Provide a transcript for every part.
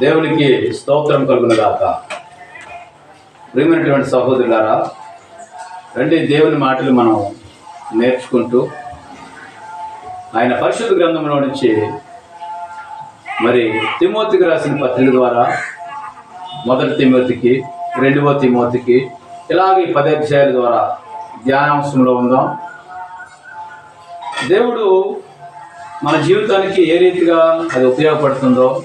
దేవునికి స్తోత్రం కలుగును గాక. ప్రియమైనటువంటి సహోదరులారా రండి దేవుని మాటలు మనం నేర్చుకుంటూ ఆయన పరిశుద్ధ గ్రంథంలో నుంచి మరి తిమోతికి రాసిన పత్రిక ద్వారా మొదటి తిమోతికి రెండవ తిమోతికి ఇలాగే ఈ పది అధ్యాయాల ద్వారా ధ్యానాంశంలో ఉందాం. దేవుడు మన జీవితానికి ఏ రీతిగా అది ఉపయోగపడుతుందో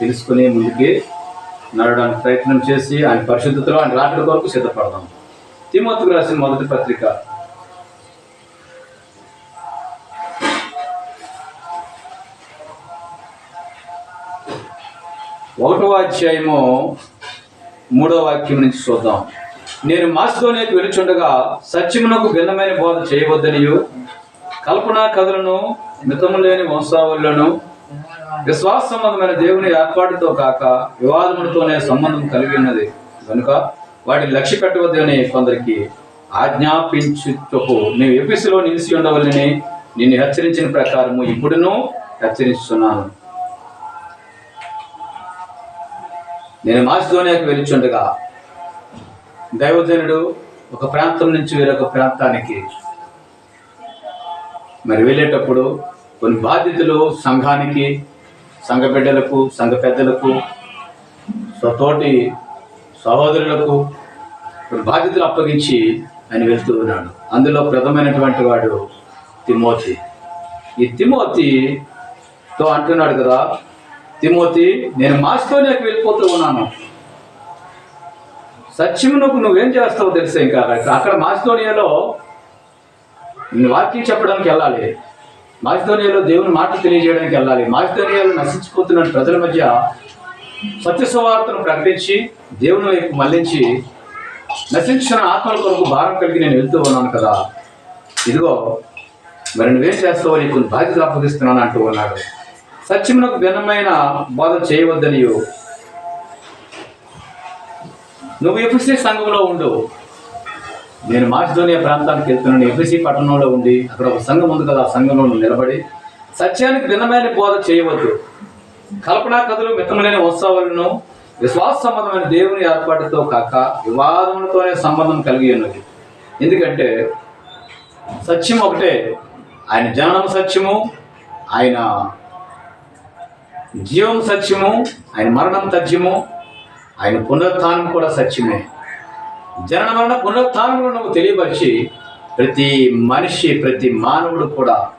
తెలుసుకుని ముందుకి నడవడానికి ప్రయత్నం చేసి ఆయన పరిశుద్ధతలో ఆయన రాకడ కొరకు సిద్ధపడదాం. తిమోతికి రాసిన మొదటి పత్రిక. ఒకటో అధ్యాయము మూడో వాక్యం నుంచి చూద్దాం. నేను మాస్కోనేకి వెలుచుండగా సత్యమునకు భిన్నమైన బోధ చేయవద్దనియు కల్పనా కథలను మితము లేని వంశావళులను విశ్వాస సంబంధమైన దేవుని ఏర్పాటుతో కాక వివాదములతోనే సంబంధం కలిగి ఉన్నది. కనుక వాటిని లక్ష్య పెట్టవద్దని కొందరికి ఆజ్ఞాపించుటకు నీవు ఎపిసిలో నిలిచి ఉండవలని నిన్ను హెచ్చరించిన ప్రకారము ఇప్పుడును హెచ్చరిస్తున్నాను. నేను మాసిధోనియాకి వెళ్ళిచుండగా దైవజనుడు ఒక ప్రాంతం నుంచి వేరొక ప్రాంతానికి మరి వెళ్ళేటప్పుడు కొన్ని బాధ్యతలు సంఘానికి సంఘ బిడ్డలకు సంఘ పెద్దలకు తోటి సహోదరులకు బాధ్యతలు అప్పగించి ఆయన వెళ్తూ ఉన్నాడు. అందులో ప్రథమైనటువంటి వాడు తిమోతి. ఈ తిమోతితో అంటున్నాడు కదా తిమోతి నేను మాస్కోనియాకి వెళ్ళిపోతూ ఉన్నాను. సత్యమునకు నువ్వేం చేస్తావు తెలుసా ఇంకా? అక్కడ మాస్కోనియాలో నీ వాక్యం చెప్పడానికి వెళ్ళాలి. మాసిధోనియాలో దేవుని మాట తెలియజేయడానికి వెళ్ళాలి. మాసిధోనియాలో నశించిపోతున్న ప్రజల మధ్య సత్య సువార్తను ప్రకటించి దేవుని వైపు మళ్ళించి నశించిన ఆత్మల కొరకు భారం కలిగి నేను వెళ్తూ ఉన్నాను కదా. ఇదిగో మరి నువ్వేం చేస్తావో నీకు కొన్ని అప్పగిస్తున్నాను అంటూ ఉన్నాడు. సత్యమునకు భిన్నమైన బాధ చేయవద్దని నువ్వు ఎఫ్ఎస్సి సంఘంలో ఉండు. నేను మాసిధోనియా ప్రాంతానికి వెళ్తున్నాను. ఎఫ్ఎసి పట్టణంలో ఉండి అక్కడ ఒక సంఘం ఉంది కదా ఆ సంఘంలో నిలబడి సత్యానికి భిన్నమైన బోధ చేయవద్దు. కల్పనా కథలు మితములైన ఉత్సవాలను విశ్వాస సంబంధమైన దేవుని ఏర్పాటుతో కాక వివాదములతోనే సంబంధం కలిగి ఉన్నది. ఎందుకంటే సత్యం ఒకటే. ఆయన జననం సత్యము ఆయన జీవం సత్యము ఆయన మరణం సత్యము ఆయన పునరుత్నం కూడా సత్యమే. జనన మరణ పునరుత్థానంలో నువ్వు తెలియపరిచి ప్రతి మనిషి ప్రతి మానవుడు కూడా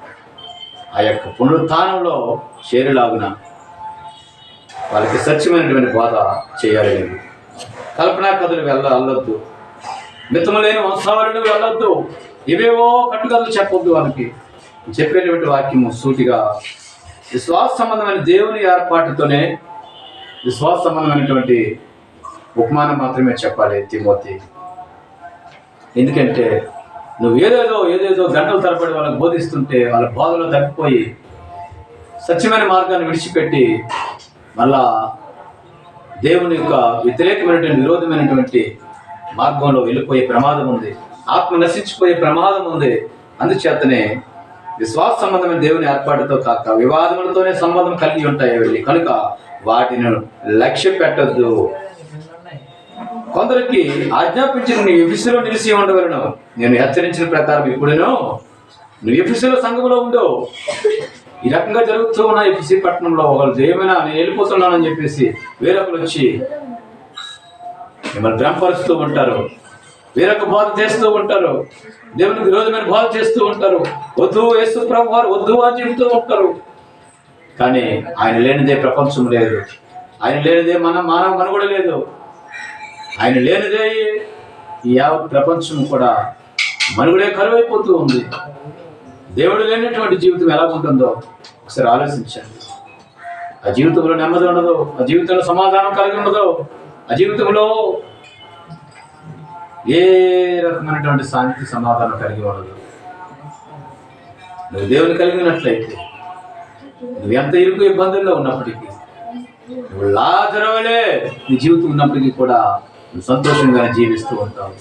ఆ యొక్క పునరుత్థానంలో చేరులాగున వాళ్ళకి సత్యమైనటువంటి బోధ చేయాలి. నువ్వు కల్పనా కథలు వెళ్ళ వెళ్ళొద్దు. మితము వంశావళులు వెళ్ళొద్దు. ఇవేవో కట్టుకథలు చెప్పొద్దు వాళ్ళకి చెప్పేటువంటి వాక్యము సూటిగా విశ్వాస సంబంధమైన దేవుని ఏర్పాటుతోనే విశ్వాస సంబంధమైనటువంటి ఉపమానం మాత్రమే చెప్పాలి తిమోతి ఎందుకంటే నువ్వు ఏదేదో ఏదేదో గంటల తరబడి వాళ్ళకి బోధిస్తుంటే వాళ్ళ బాధలో తప్పిపోయి సత్యమైన మార్గాన్ని విడిచిపెట్టి మళ్ళా దేవుని యొక్క వ్యతిరేకమైనటువంటి విరోధమైనటువంటి మార్గంలో వెళ్ళిపోయే ప్రమాదం ఉంది. ఆత్మ నశించిపోయే ప్రమాదం ఉంది. అందుచేతనే విశ్వాస సంబంధమైన దేవుని ఏర్పాటుతో కాక వివాదములతోనే సంబంధం కలిగి ఉంటాయి వెళ్ళి కనుక వాటిని లక్ష్య పెట్టద్దు. కొందరికి ఆజ్ఞాపించిన నీ ఎఫిసులో నిలిచి ఉండవలను. నేను హెచ్చరించిన ప్రకారం ఇప్పుడునో నువ్వు ఎఫిసులో సంఘంలో ఉండవు. ఈ రకంగా జరుగుతూ ఉన్న ఎఫిసి పట్టణంలో ఒకరు ఏమైనా నేను వెళ్ళిపోతున్నానని చెప్పేసి వేరొకరు వచ్చి మిమ్మల్ని భ్రమపరుస్తూ ఉంటారు. వేరొక బోధ చేస్తూ ఉంటారు. దేవునికి విరోధమైన బోధ చేస్తూ ఉంటారు. వద్దు యేసు ప్రభు వారు వద్దు అని చెబుతూ ఉంటారు. కానీ ఆయన లేనిదే ప్రపంచం లేదు. ఆయన లేనిదే మన మానవ మనుగడ లేదు. ఆయన లేనిదే ఈ యావత్ ప్రపంచం కూడా మనుగుడే కరువైపోతూ ఉంది. దేవుడు లేనటువంటి జీవితం ఎలా ఉంటుందో ఒకసారి ఆలోచించండి. ఆ జీవితంలో నెమ్మది ఉండదు ఆ జీవితంలో సమాధానం కలిగి ఉండదు ఆ జీవితంలో ఏ రకమైనటువంటి శాంతి సమాధానం కలిగి ఉండదు. నువ్వు దేవుని కలిగినట్లయితే నువ్వు ఎంత ఇరుకు ఇబ్బందుల్లో ఉన్నప్పటికీ నువ్వు లాజరవలే నీ జీవితం ఉన్నప్పటికీ కూడా సంతోషంగా జీవిస్తూ ఉంటావు.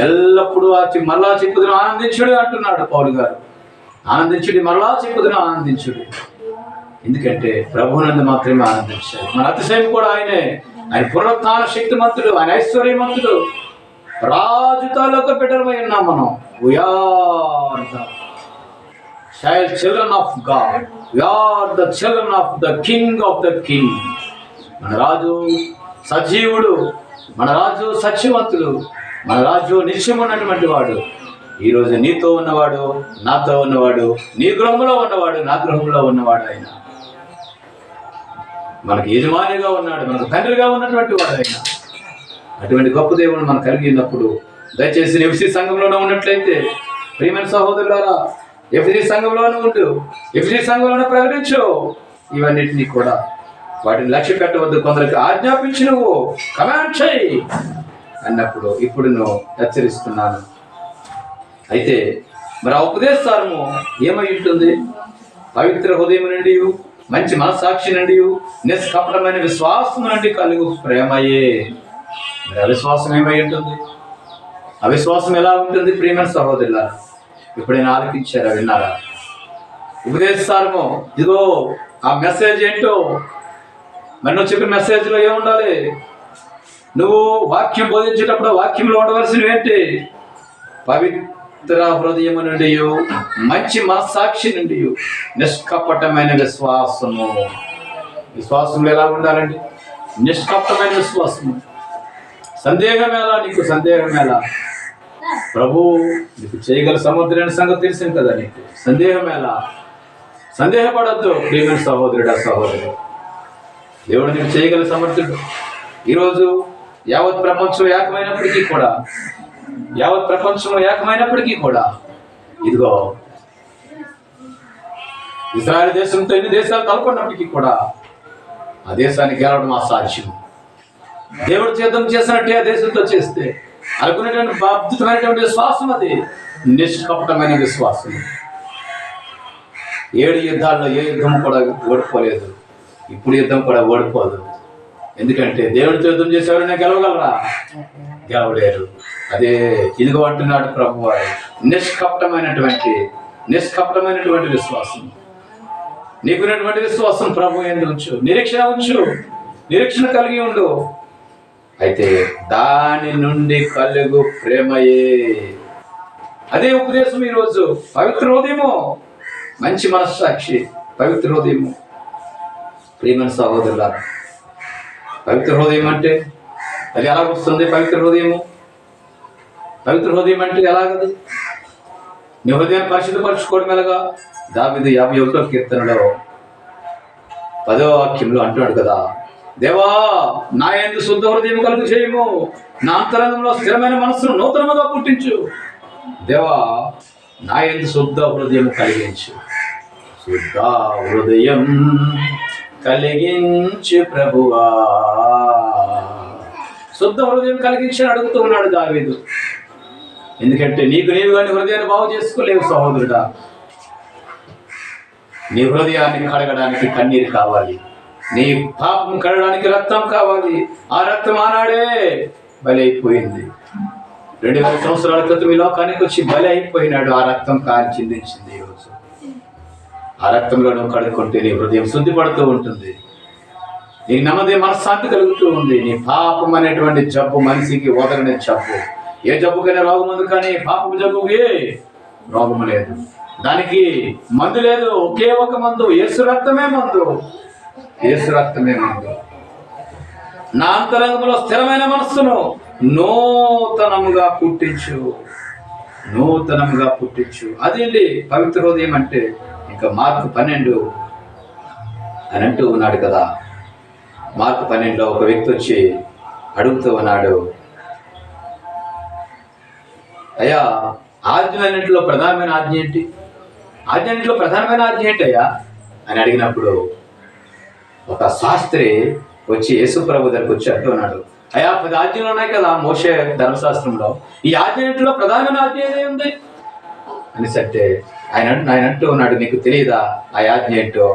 ఎల్లప్పుడూ ఆ మరలా చెప్పుదిన ఆనందించుడు అంటున్నాడు పౌలు గారు. ఆనందించుడి మరలా చెప్పుదిన ఆనందించుడు. ఎందుకంటే ప్రభునందు మాత్రమే ఆనందించాడు. మన అతిశయం కూడా ఆయనే ఆయన పునరుత్న శక్తిమంతుడు ఆయన ఐశ్వర్యమంతుడు రాజుతాలోకి బిడ్డలమై ఉన్నాం మనం. We are the children of God we are the children of the king of the king మన రాజు సజీవుడు మన రాజు సత్యవంతుడు మన రాజు నిత్యం ఉన్నటువంటి వాడు ఈరోజు నీతో ఉన్నవాడు నాతో ఉన్నవాడు నీ గృహంలో ఉన్నవాడు నా గృహంలో ఉన్నవాడు ఆయన. మనకి యజమానిగా ఉన్నాడు మనకు తండ్రిగా ఉన్నటువంటి వాడు ఆయన. అటువంటి గొప్ప దేవుడు మనం కలిగి ఉన్నప్పుడు దయచేసి ఎఫ్సి సంఘంలోనే ఉన్నట్లయితే ప్రియమైన సహోదరులారా ఎఫ్సి సంఘంలోనే ఉండు ఎఫ్సి సంఘంలోనే ప్రకటించు. ఇవన్నిటినీ కూడా వాటిని లక్ష్య పెట్టవద్దు. కొందరికి ఆజ్ఞాపించి నువ్వు కమాండ్ చేయి అన్నప్పుడు ఇప్పుడు నువ్వు హెచ్చరిస్తున్నాను. అయితే మరి ఆ ఉపదేశారము ఏమై ఉంటుంది? పవిత్ర హృదయం నుండి మంచి మనస్సాక్షి నుండి నిష్కపటమైన విశ్వాసం నుండి కలుగు ప్రేమయే. మరి అవిశ్వాసం ఏమై ఉంటుంది? అవిశ్వాసం ఎలా ఉంటుంది ప్రేమ సహోదరుల ఎప్పుడైనా ఆలకించారా విన్నారా? ఉపదేశారము ఇదిగో ఆ మెసేజ్ ఏంటో మరి నువ్వు చెప్పిన మెసేజ్లో ఏముండాలి? నువ్వు వాక్యం బోధించేటప్పుడు వాక్యంలో ఉండవలసినవి ఏంటి? పవిత్ర హృదయం నుండి మంచి మనస్సాక్షి నుండి నిష్కపటమైన విశ్వాసము. విశ్వాసంలో ఎలా ఉండాలండి? నిష్కపటమైన విశ్వాసము. సందేహం ఎలా? నీకు సందేహం ఎలా? ప్రభు నీకు చేయగల సముద్రమైన సంగతి తెలిసింది కదా నీకు? సందేహం ఎలా? సందేహపడద్దు ప్రేమ సహోదరుడా సహోదరుడు. దేవుడు నీకు చేయగల సమర్థుడు. ఈరోజు యావత్ ప్రపంచం ఏకమైనప్పటికీ కూడా యావత్ ప్రపంచం ఏకమైనప్పటికీ కూడా ఇదిగో ఇజ్రాయెల్ దేశంతో ఎన్ని దేశాలు తలకొన్నప్పటికీ కూడా ఆ దేశాన్ని గెలవడం అసాధ్యం. దేవుడు చేతం చేసినట్టే ఆ దేశంతో చేస్తే అనుకునేటువంటి బాధ్యతమైనటువంటి విశ్వాసం అది నిష్కపటమైన విశ్వాసం. ఏడు యుద్ధాల్లో ఏ యుద్ధం కూడా ఓడిపోలేదు. ఇప్పుడు యుద్ధం కూడా ఓడిపోదు. ఎందుకంటే దేవుడితో యుద్ధం చేసేవాడిని గెలవగలరా? గెలవలేరు. అదే ఇదిగో అంటున్నాడు ప్రభు వారు. నిష్కపటమైనటువంటి నిష్కపటమైనటువంటి విశ్వాసం. నీకున్నటువంటి విశ్వాసం ప్రభు ఎందు ఉంచు. నిరీక్షణ ఉంచు. నిరీక్షణ కలిగి ఉండు. అయితే దాని నుండి కలుగు ప్రేమయే. అదే ఉపదేశం ఈరోజు. పవిత్ర హృదయము. మంచి మనస్సాక్షి. పవిత్ర హృదయము. ప్రియమైన సహోదరుల పవిత్ర హృదయం అంటే అది ఎలా వస్తుంది పవిత్ర హృదయము? పవిత్ర హృదయం అంటే ఎలాగది? నీ హృదయాన్ని పరిశుద్ధపరచుకోవడం ఎలాగా? దావిది యాభై ఒకటో కీర్తనలో పదో వాక్యంలో అంటున్నాడు కదా దేవా నా ఎందు శుద్ధ హృదయం కలుగు చేయము. నా అంతరంగంలో స్థిరమైన మనస్సును నూతనముగా పుట్టించు. దేవా నా ఎందు శుద్ధ హృదయం కలిగించు. శుద్ధ హృదయం కలిగించు ప్రభువా. శుద్ధ హృదయం కలిగించి అడుగుతూ ఉన్నాడు దావీదు. ఎందుకంటే నీకు నీవు కానీ హృదయాన్ని బాగు చేసుకోలేవు సహోదరుడా. నీ హృదయాన్ని కడగడానికి కన్నీరు కావాలి. నీ పాపం కడగడానికి రక్తం కావాలి. ఆ రక్తం ఆనాడే బలైపోయింది. అయిపోయింది రెండు వేల సంవత్సరాల క్రితం ఈ లోకానికి వచ్చి బలి అయిపోయినాడు ఆ రక్తం కాని చిందించింది ఈరోజు ఆ రక్తంలో కడుక్కుంటే నీ హృదయం శుద్ధి పడుతూ ఉంటుంది. నీకు నెమ్మది మనశ్శాంతి కలుగుతూ ఉంది. నీ పాపం అనేటువంటి జబ్బు మనిషికి వదలని జబ్బు. ఏ జబ్బుకైనా రోగం ఉంది కానీ పాపం జబ్బుకి రోగం లేదు. దానికి మందు లేదు. ఒకే ఒక మందు. యేసు రక్తమే మందు. యేసు రక్తమే మందు. నా అంతరంగంలో స్థిరమైన మనస్సును నూతనముగా పుట్టించు. నూతనముగా పుట్టించు. అదేంటి? పవిత్ర హృదయం అంటే ఇంకా మార్కు పన్నెండు అని అంటూ ఉన్నాడు కదా. మార్కు పన్నెండులో ఒక వ్యక్తి వచ్చి అడుగుతూ ఉన్నాడు. అయ్యా ఆజ్ఞలన్నింటిలో ప్రధానమైన ఆజ్ఞ ఏంటి? ఆజ్ఞలన్నింటిలో ప్రధానమైన ఆజ్ఞ ఏంటి అయ్యా? అని అడిగినప్పుడు ఒక శాస్త్రి వచ్చి యేసుప్రభు దగ్గరకు వచ్చి అంటున్నాడు అయ్యా పది ఆజ్ఞలు ఉన్నాయి కదా మోసే ధర్మశాస్త్రంలో. ఈ ఆజ్ఞలో ప్రధానమైన ఆజ్ఞ ఏదే ఉంది? అని అంటే ఆయన ఆయన అంటూ ఉన్నాడు నీకు తెలియదా ఆ ఆజ్ఞ ఏంటో?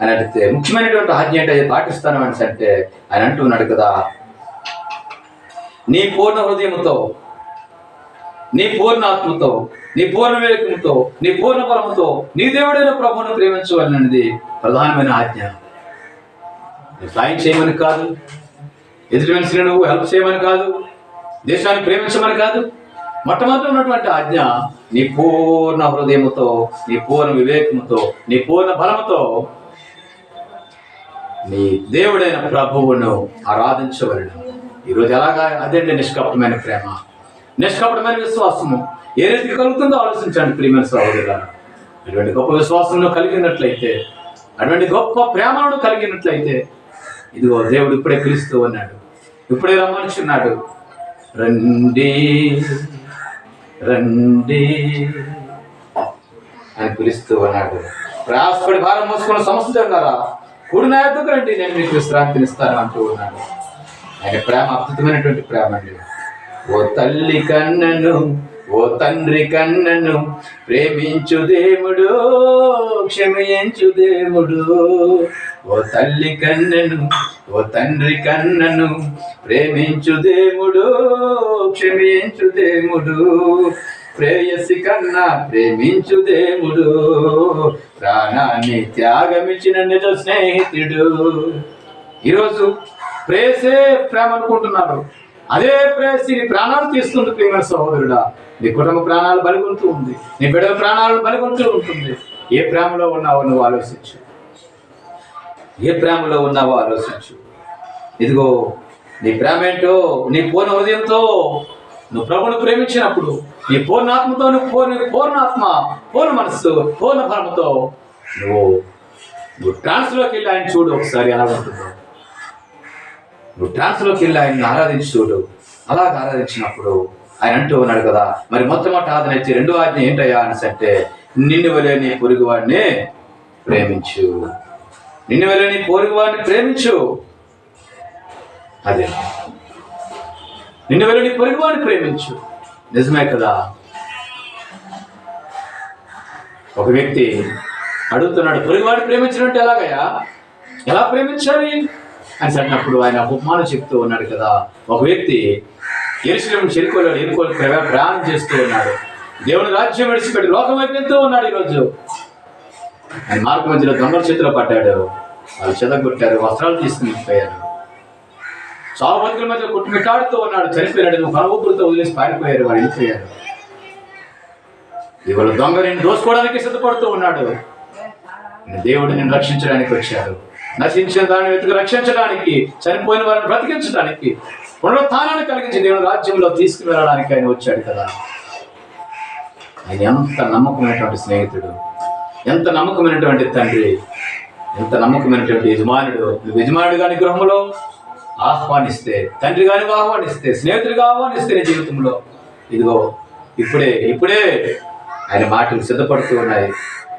అని అడిగితే ముఖ్యమైనటువంటి ఆజ్ఞ ఏంటో పాటిస్తాను అని అంటే ఆయన అంటూ ఉన్నాడు కదా నీ పూర్ణ హృదయముతో నీ పూర్ణ ఆత్మతో నీ పూర్ణ వివేకంతో నీ పూర్ణ బలముతో నీ దేవుడైన ప్రభువును ప్రేమించవాలనేది ప్రధానమైన ఆజ్ఞ. సాయం చేయమని కాదు ఎదుటి మనిషిని నువ్వు హెల్ప్ చేయమని కాదు దేశాన్ని ప్రేమించమని కాదు మొట్టమొదటి ఉన్నటువంటి ఆజ్ఞ నీ పూర్ణ హృదయముతో నీ పూర్ణ వివేకముతో నీ పూర్ణ బలముతో నీ దేవుడైన ప్రభువును ఆరాధించవలను. ఈరోజు ఎలాగా? అదేంటి నిష్కపటమైన ప్రేమ. నిష్కపటమైన విశ్వాసము. ఏ రీతి కలుగుతుందో ఆలోచించండి ప్రియమైన సహోదరులారా. అటువంటి గొప్ప విశ్వాసంలో కలిగినట్లయితే అటువంటి గొప్ప ప్రేమను కలిగినట్లయితే ఇదిగో దేవుడు ఇప్పుడే పిలుస్తూ ఉన్నాడు. ఇప్పుడే రమ్మనుచున్నాడు రండి. రండి అని పిలుస్తూ ఉన్నాడు. ప్రయాసపడి భారం మోసుకున్న సమస్య ఉన్నారా కూడి రండి నేను మీకు విశ్రాంతిని ఇస్తాను అంటూ ఉన్నాడు. ఆయన ప్రేమ అద్భుతమైనటువంటి ప్రేమ అండి. ఓ తల్లి కన్నను ఓ తండ్రి కన్నను ప్రేమించు దేవుడు క్షమించు దేవుడు. ఓ తల్లి కన్నను ఓ తండ్రి కన్నను ప్రేమించు దేవుడు క్షమించు దేవుడు. ప్రేయసి కన్నా ప్రేమించు దేవుడు ప్రాణాన్ని త్యాగమిచ్చిన నిజ స్నేహితుడు. ఈరోజు ప్రేసే ప్రేమ అనుకుంటున్నారు. అదే ప్రేసి నీ ప్రాణాలు తీస్తుంది ప్రేమ సహోదరుడా. నీ కుటుంబ ప్రాణాలు బలిగొంటూ ఉంది. నీ బిడ్డల ప్రాణాలు బలిగొంటూ ఉంటుంది. ఏ ప్రేమలో ఉన్నావు నువ్వు ఆలోచించు. ఏ ప్రేమలో ఉన్నావో ఆలోచించు. ఇదిగో నీ ప్రేమ ఏంటో నీ పూర్ణ హృదయంతో నువ్వు ప్రభుని ప్రేమించినప్పుడు నీ పూర్ణాత్మతో నువ్వు పూర్ణ పూర్ణాత్మ పూర్ణ మనస్సు పూర్ణ ఫలముతో నువ్వు నువ్వు ట్రాన్స్లోకి వెళ్ళి ఆయన చూడు ఒకసారి ఎలా ఉంటుందో. నువ్వు ట్రాన్స్లోకి వెళ్ళి ఆయన్ని ఆరాధించి చూడు. అలాగ ఆరాధించినప్పుడు ఆయన అంటూ ఉన్నాడు కదా మరి మొట్టమొదటి ఆదరణ ఇచ్చి రెండో ఆజ్ఞ ఏంటయ్యా? అని అంటే నిన్ను వలే నీ పొరుగువాడిని ప్రేమించు. నిన్ను వెళ్ళని నీ వారిని ప్రేమించు. అదే. నిన్ను వెళ్ళని నీ పొరుగువాడిని ప్రేమించు. నిజమే కదా? ఒక వ్యక్తి అడుగుతున్నాడు పొరుగువాడిని ప్రేమించినట్టు ఎలాగయ్యా? ఎలా ప్రేమించాలి? అని చెప్పినప్పుడు ఆయన ఉపమానం చెప్తూ ఉన్నాడు కదా. ఒక వ్యక్తి ఎరుసలేము చెరుకోలో ఎరుకోలు ప్రయాణం చేస్తూ ఉన్నాడు. దేవుని రాజ్యం విడిచిపెట్టి లోకం వైపు వెళ్తూ ఉన్నాడు ఈరోజు. ఆయన మార్గ మధ్యలో దొంగల చేతిలో పడ్డాడు. వాళ్ళు చెదగొట్టారు వస్త్రాలు తీసుకుని పోయారు. చాలా బతుకుల మధ్య కొట్టుమిట్టాడుతూ ఉన్నాడు చనిపోయాడు. నువ్వు కనవూపులతో వదిలేసి పారిపోయారు వాడు వెళ్ళిపోయారు ఇవాళ దొంగ నేను దోసుకోవడానికి సిద్ధపడుతూ ఉన్నాడు. దేవుడు నేను రక్షించడానికి వచ్చాడు. నశించిన దాన్ని వెతుకు రక్షించడానికి చనిపోయిన వారిని బ్రతికించడానికి పునరుత్థానాన్ని కలిగించి దేవుని రాజ్యంలో తీసుకువెళ్ళడానికి ఆయన వచ్చాడు కదా. ఆయన ఎంత నమ్మకమైనటువంటి స్నేహితుడు. ఎంత నమ్మకమైనటువంటి తండ్రి ఎంత నమ్మకమైనటువంటి యజమానుడు. నువ్వు యజమానుడు కాని గృహంలో ఆహ్వానిస్తే తండ్రి కానీ ఆహ్వానిస్తే స్నేహితుడిగా ఆహ్వానిస్తే నీ జీవితంలో. ఇదిగో ఇప్పుడే ఇప్పుడే ఆయన మాటలు సిద్ధపడుతూ ఉన్నాయి.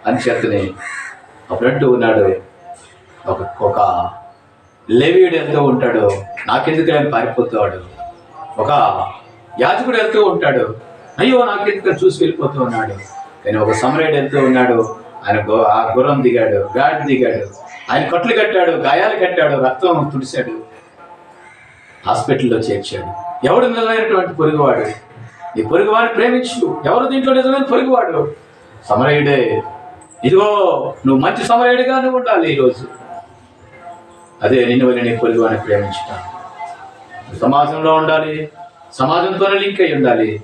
అని చేతని అప్పుడంటూ ఉన్నాడు ఒక ఒక లేవీయుడు వెళ్తూ ఉంటాడు నాకెందుకు ఆయన పారిపోతాడు? ఒక యాజకుడు వెళ్తూ ఉంటాడు అయ్యో నాకెందుకు చూసి వెళ్ళిపోతూ ఉన్నాడు. కానీ ఒక సమరేడు వెళ్తూ ఉన్నాడు ఆయన గు- ఆ గుర్రం దిగాడు గాడి దిగాడు. ఆయన కట్లు కట్టాడు గాయాలు కట్టాడు రక్తం తుడిచాడు హాస్పిటల్లో చేర్చాడు. ఎవడు నిజమైనటువంటి పొరుగువాడు? ఈ పొరుగువాడిని ప్రేమించు. ఎవరు దీంట్లో నిజమైన పొరుగువాడు? సమరయుడే. ఇదిగో నువ్వు మంచి సమరయుడిగా నువ్వు ఉండాలి ఈరోజు. అదే నిన్ను వెళ్ళి నీ పొరుగువాడిని ప్రేమించుతాను. సమాజంలో ఉండాలి. సమాజంతోనే లింక్ అయి ఉండాలి.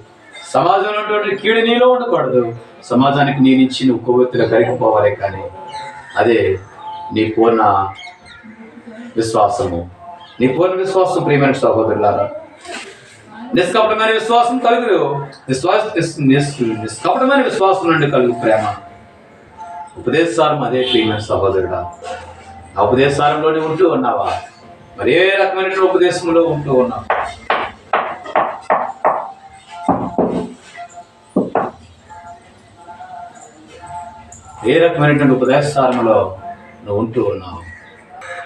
సమాజంలో ఉన్నటువంటి కీడు నీలో ఉండకూడదు. సమాజానికి నీ నుంచి నువ్వు కొవ్వొత్తులు కరిగిపోవాలి కానీ అదే నీ పూర్ణ విశ్వాసము. నీ పూర్ణ విశ్వాసం ప్రియమైన సహోదరులారా. నిష్కపటమైన విశ్వాసం కలుగు విశ్వాస నిస్- నిష్కపటమైన విశ్వాసం నుండి కలుగు ప్రేమ. ఉపదేశారం అదే ప్రియమైన సహోదరుడా. ఆ ఉపదేశారంలోనే ఉంటూ ఉన్నావా? మరి ఏ రకమైన ఉపదేశంలో ఉంటూ ఉన్నావు? ఏ రకమైనటువంటి ఉపదేశారంలో నువ్వు ఉంటూ ఉన్నావు?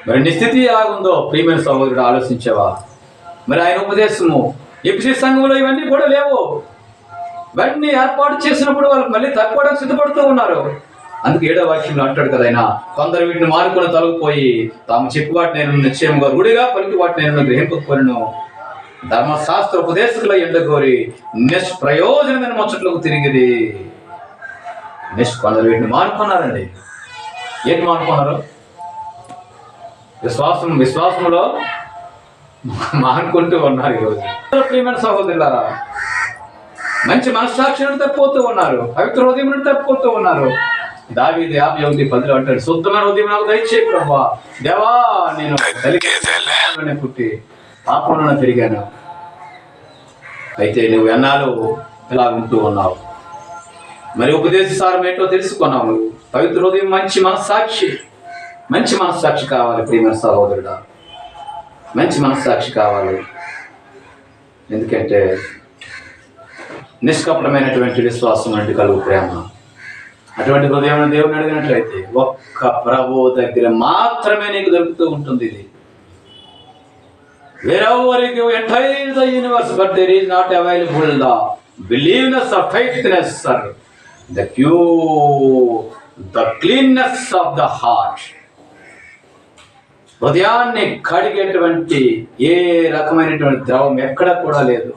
మరి నీ స్థితి ఎలాగుందో ప్రియమైన సహోదరుడు ఆలోచించావా? మరి ఆయన ఉపదేశము ఎపిసి సంఘంలో ఇవన్నీ కూడా లేవు. వాటిని ఏర్పాటు చేసినప్పుడు వాళ్ళు మళ్ళీ తక్కువడానికి సిద్ధపడుతూ ఉన్నారు. అందుకే ఏడో వాక్యంలో అంటాడు కదా ఆయన కొందరు వీటిని మానుకొని తొలగిపోయి తాము చెప్పు వాటి నేను నిశ్చయంగా రూఢిగా పలికి వాటి నేను గ్రహింపకపోయిను ధర్మశాస్త్ర ఉపదేశకుల ఎండగోరి నిష్ప్రయోజనమైన ముచ్చట్లకు తిరిగిది నెక్స్ట్ కొందరు వీటిని మానుకున్నారండి. ఏంటి మానుకున్నారు? విశ్వాసం విశ్వాసంలో మానుకుంటూ ఉన్నారు ఈరోజు. ప్రియమైన సహోదరులారా మంచి మనస్సాక్షి నుండి తప్పిపోతూ ఉన్నారు పవిత్ర హృదయం నుండి తప్పిపోతూ ఉన్నారు. దావీది యాభై ఒకటి పదిలో అంటాడు శుద్ధమైన హృదయం నాకు దయచే ప్రభా దేవా నేను తల్లిదండ్రులనే పుట్టి పాపంలో పెరిగాను అయితే నువ్వు ఎన్నాళ్ళు ఇలా ఉంటూ ఉన్నావు? మరి ఉపదేశ ఏంటో తెలుసుకున్నాము పవిత్ర హృదయం మంచి మనస్సాక్షి. మంచి మనస్సాక్షి కావాలి ప్రియమైన సహోదరుడా. మంచి మనస్సాక్షి కావాలి. ఎందుకంటే నిష్కపటమైనటువంటి విశ్వాసం అంటే కలుగు ప్రేమ. అటువంటి హృదయం దేవుని అడిగినట్లయితే ఒక్క ప్రభు దగ్గర మాత్రమే నీకు దొరుకుతూ ఉంటుంది ఇది. వేరెవరికి entire the universe but there is not available the believeness of faithfulness sir the queue the cleanness of the heart హృదయాన్ని కడిగేటువంటి ఏ రకమైనటువంటి ద్రవం ఎక్కడ కూడా లేదు.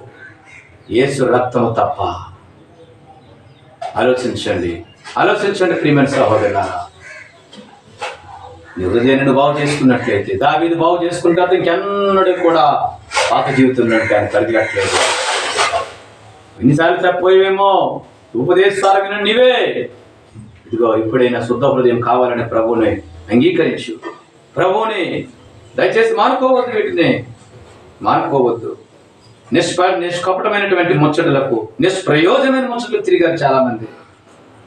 ఏసు రక్తము తప్ప. ఆలోచించండి. ఆలోచించండి ప్రియమైన సహోదరులారా. నీ హృదయాన్ని బాగు చేసుకున్నట్లయితే దావీది బాగు చేసుకున్న తర్వాత ఇంకెన్నడూ కూడా పాత జీవితంలో ఆయన కలిగినట్లేదు ఎన్నిసార్లు తప్పిపోయేమో ఉపదేశాలు విన నీవే. ఇదిగో ఇప్పుడైనా శుద్ధ హృదయం కావాలని ప్రభువుని అంగీకరించు. ప్రభువుని దయచేసి మానుకోవద్దు వీటిని. మానుకోవద్దు. నిష్ప నిష్కపటమైనటువంటి ముచ్చటలకు నిష్ప్రయోజనమైన ముచ్చటలు తిరిగారు చాలా మంది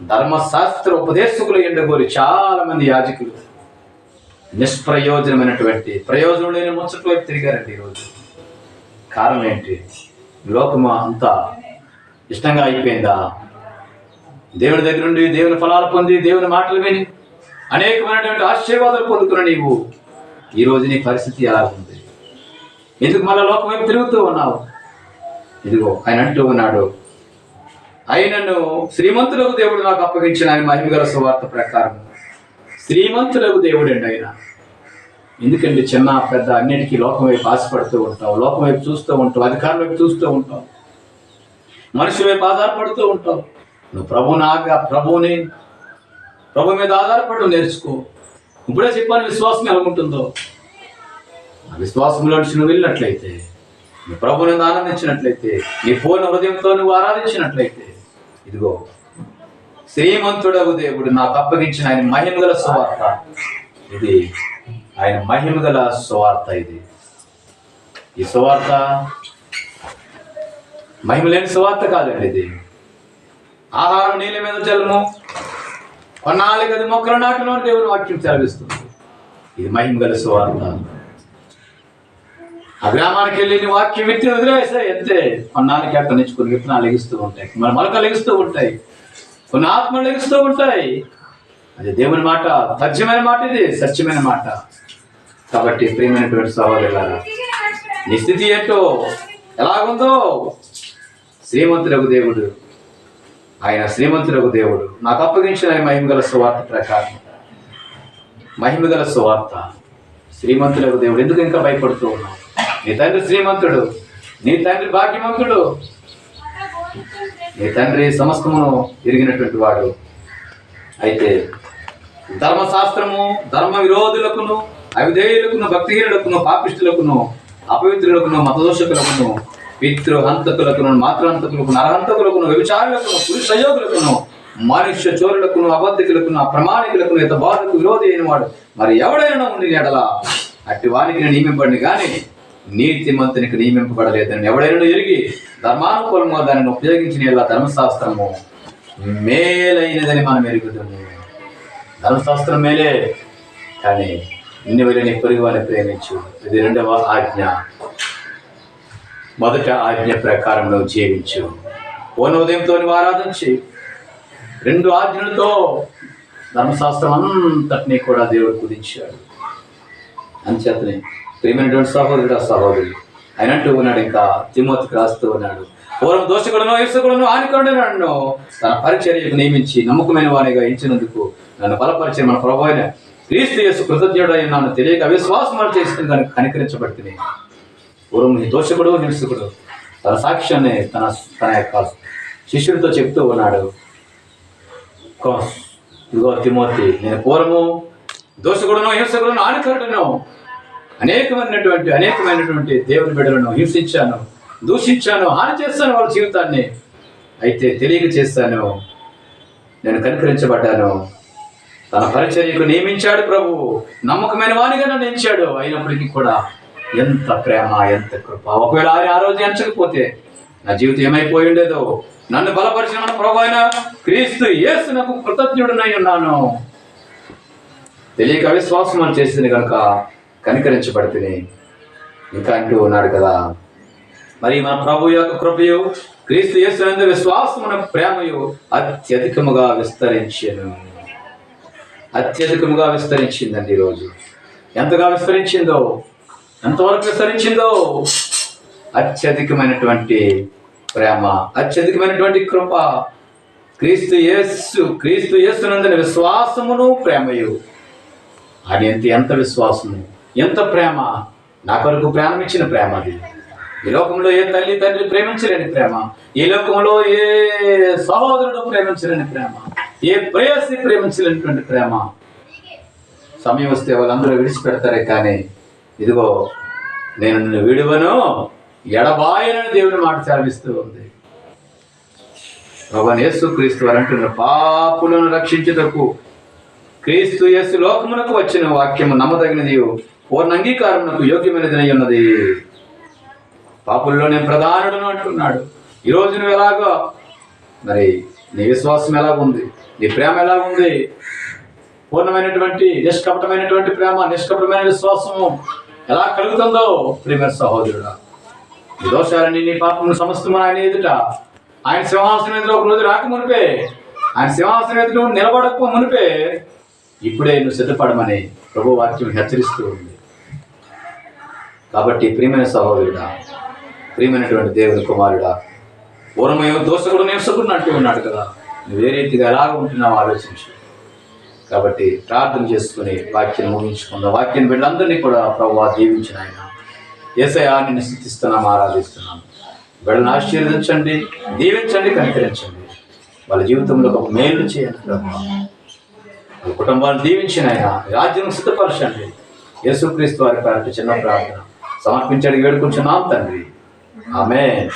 ధర్మశాస్త్ర ఉపదేశకులు ఎండగోరి చాలా మంది యాజకులు. నిష్ప్రయోజనమైనటువంటి ప్రయోజనం లేని ముచ్చట వైపు తిరిగారండి ఈరోజు. కారణం ఏంటి? లోకము అంతా ఇష్టంగా అయిపోయిందా? దేవుని దగ్గర నుండి దేవుని ఫలాలు పొంది దేవుని మాటలు విని అనేకమైనటువంటి ఆశీర్వాదాలు పొందుకున్న నీవు. ఈ రోజు నీ పరిస్థితి ఎలా ఉంది? ఎందుకు మళ్ళా లోకం వైపు తిరుగుతూ ఉన్నావు? ఇదిగో ఆయన అంటూ ఉన్నాడు ఆయనను శ్రీమంతులకు దేవుడు నాకు అప్పగించిన ఆయన మహిమగల సువార్త ప్రకారం శ్రీమంతులకు దేవుడు అండి ఆయన. ఎందుకంటే చిన్న పెద్ద అన్నిటికీ లోకం వైపు ఆశపడుతూ ఉంటావు లోకం వైపు చూస్తూ ఉంటావు అధికారం వైపు చూస్తూ ఉంటావు మనుషుల వైపు ఆధారపడుతూ ఉంటావు. నువ్వు ప్రభు నాగా ప్రభుని ప్రభు మీద ఆధారపడి నేర్చుకో. ఇప్పుడే చెప్పాను విశ్వాసం ఎలా ఉంటుందో. ఆ విశ్వాసంలో నుంచి నువ్వు వెళ్ళినట్లయితే నీ ప్రభుని ఆనందించినట్లయితే నీ పూర్ణ హృదయంతో నువ్వు ఆరాధించినట్లయితే ఇదిగో శ్రీమంతుడగు దేవుడు నాకు అప్పగించిన ఆయన మహిమగల సువార్త. ఇది ఆయన మహిమగల సువార్త ఇది. ఈ సువార్త మహిమ లేని సువార్త కాదండి ఇది. ఆహారం నీళ్ళ మీద జలము కొన్నాళ్ళకి అది మొక్కల నాటిలో దేవుని వాక్యం సెలవిస్తుంది. ఇది మహిమగల సువార్త. ఆ గ్రామానికి వెళ్ళి వాక్యం విత్తి వదిలేసాయి అంతే కొన్నాళ్ళకి అక్కడ నుంచి కొన్ని విత్తనాలు ఎగిస్తూ ఉంటాయి. మన మొలకలు ఎగుస్తూ ఉంటాయి. కొన్ని ఆత్మలు ఎగుస్తూ ఉంటాయి. అది దేవుని మాట సత్యమైన మాట ఇది సత్యమైన మాట. కాబట్టి ప్రియమైనటువంటి సహోదరులారా నీ స్థితి ఏంటో ఎలాగుందో శ్రీమంతులకు దేవుడు ఆయన శ్రీమంతులకు దేవుడు. నాకు అప్పగించిన మహిమగల సువార్త ప్రకారం. మహిమగల సువార్త. శ్రీమంతులకు దేవుడు. ఎందుకు ఇంకా భయపడుతూ ఉన్నావు? నీ తండ్రి శ్రీమంతుడు. నీ తండ్రి భాగ్యవంతుడు. నీ తండ్రి సమస్తమును ఎరిగినటువంటి వాడు. అయితే ధర్మశాస్త్రము ధర్మ విరోధులకును అవిధేయులకును భక్తిహీనులకును పాపిష్టులకును అపవిత్రులకును మతదోషకులకును పితృ హంతకులకును మాతృహంతకులకు నరహంతకులకును వ్యభిచారులకును పురుష మనుష్య చోరులకును అబద్ధికులకును అప్రమాణికులకును ఇత విరోధి అయిన వాడు మరి ఎవడైనా ఉండి ఎడల? అట్టి వానికి నియమింపడిని కానీ నీతిమంతునికి నియమింపబడలేదని ఎవడైనా ఎరిగి ధర్మానుకూలంగా దానిని ఉపయోగించిన ఇలా ధర్మశాస్త్రము మేలైనదని మనం ఎరుగుతుంది ధర్మశాస్త్రం మేలే కానీ నిన్ను వెళ్ళి పొరుగు వారిని ప్రేమించు. ఇది రెండవ ఆజ్ఞ. మొదట ఆజ్ఞ ప్రకారంలో జీవించు. పూర్ణ ఉదయంతో ఆరాధించి రెండు ఆజ్ఞలతో ధర్మశాస్త్రం అంతటినీ కూడా దేవుడు కుదించాడు. అంచేతనే ప్రేమైనటువంటి సహోదరుడు సహోదరి అయినట్టు ఉన్నాడు ఇంకా తిమ్మతికి రాస్తూ ఉన్నాడు. పూర్వం దోషకులను ఇసుకులను ఆనికొండ నన్ను తన పరిచర్యకు నియమించి నమ్మకమైన వాడిగా ఇచ్చినందుకు నన్ను బలపరిచే మన ప్రభు అయిన క్రీస్తు యేసు కృతజ్ఞుడైన నన్ను తెలియక అవిశ్వాసం చేసిన కనుక కనికరించబడుతుంది పూర్వం ఈ దోషకుడు హింసకుడు తన సాక్ష్యాన్ని తన తన యొక్క శిష్యుడితో చెప్తూ ఉన్నాడు. ఇదిగో తిమోతి నేను పూర్వము దోషకుడును హింసకుడును ఆనకరుడును అనేకమైనటువంటి అనేకమైనటువంటి దేవుని బిడ్డలను హింసించాను దూషించాను హాని చేస్తాను వాళ్ళ జీవితాన్ని. అయితే తెలియక చేస్తాను నేను కనికరించబడ్డాను. తన పరిచర్యకు నియమించాడు ప్రభు. నమ్మకమైన వానిగా నన్ను ఎంచాడు. అయినప్పటికీ కూడా ఎంత ప్రేమ ఎంత కృప. ఒకవేళ ఆయన ఆ రోజు ఎంచకపోతే నా జీవితం ఏమైపోయి ఉండేదో? నన్ను బలపరిచిన మన ప్రభు అయిన క్రీస్తు యేసు నాకు కృతజ్ఞుడునై ఉన్నాను. తెలియక అవిశ్వాసం అని చేసింది కనుక కనికరించబడితే ఇంకా అంటూ ఉన్నాడు కదా. మరి మన ప్రభు యొక్క కృపయు క్రీస్తు యేసునందు విశ్వాసమున ప్రేమయు అత్యధికముగా విస్తరించను. అత్యధికముగా విస్తరించిందండి ఈరోజు ఎంతగా విస్తరించిందో? ఎంతవరకు విస్తరించిందో? అత్యధికమైనటువంటి ప్రేమ అత్యధికమైనటువంటి కృప క్రీస్తు యేసు క్రీస్తు యేసునందున విశ్వాసమును ప్రేమయు. అని ఎంత ఎంత విశ్వాసము ఎంత ప్రేమ? నా కొరకు ప్రాణం ఇచ్చిన ప్రేమ అది. ఈ లోకంలో ఏ తల్లి తండ్రి ప్రేమించలేని ప్రేమ? ఈ లోకంలో ఏ సహోదరుడు ప్రేమించలేని ప్రేమ? ఏ ప్రేయసి ప్రేమించలేనటువంటి ప్రేమ? సమయం వస్తే వాళ్ళందరూ విడిచిపెడతారే కానీ ఇదిగో నేను నిన్ను విడువను. ఎడబాయనని దేవుని మాట చాలిస్తూ ఉంది. భగవాన్ యేసు క్రీస్తు వారు పాపులను రక్షించుటకు క్రీస్తు యేసు లోకమునకు వచ్చిన వాక్యము నమ్మదగినది పూర్ణ అంగీకారమునకు యోగ్యమైనది అయి ఉన్నది. పాపుల్లో నేను ప్రధానుడును అంటున్నాడు. ఈ రోజు నువ్వు ఎలాగో? మరి నీ విశ్వాసం ఎలాగుంది? నీ ప్రేమ ఎలాగుంది? పూర్ణమైనటువంటి నిష్కపటమైనటువంటి ప్రేమ నిష్కపటమైన విశ్వాసము. ఎలా కలుగుతుందో ప్రేమ సహోదరుడా దోషాలని నీ పాపమును సమస్తము ఆయన ఎదుట. ఆయన సింహాసనం ఎదుట ఒక రోజు రాక మునిపే ఆయన సింహాసనం ఎదుట నిలబడక మునిపే. ఇప్పుడే నువ్వు సిద్ధపడమని ప్రభు వాక్యం హెచ్చరిస్తూ ఉంది. కాబట్టి ప్రియమైన సహోదరుడా ప్రియమైనటువంటి దేవుని కుమారుడా పూర్వమేమో దోషకుడు నివసకుడు అంటూ ఉన్నాడు కదా. నువ్వు ఏ రీతిగా ఎలాగ ఉంటున్నావు ఆలోచించు. కాబట్టి ప్రార్థన చేసుకుని వాక్యం ముగించుకుందాం. వాక్యం బిడ్డలందరినీ కూడా ప్రభు దీవించిన ఆయన. ఏసయా నిన్ను స్థితిస్తున్నాం ఆరాధిస్తున్నాం. బిడ్డను ఆశీర్వదించండి దీవించండి కనికరించండి. వాళ్ళ జీవితంలో ఒక మేలు చేయండి ప్రభు కుటుంబాన్ని దీవించిన ఆయన రాజ్యం సిద్ధపరచండి. యేసుక్రీస్తు వారి పేరట చిన్న ప్రార్థన. సమర్పించడానికి వేడుకుంటున్నాం తండ్రి. ఆమె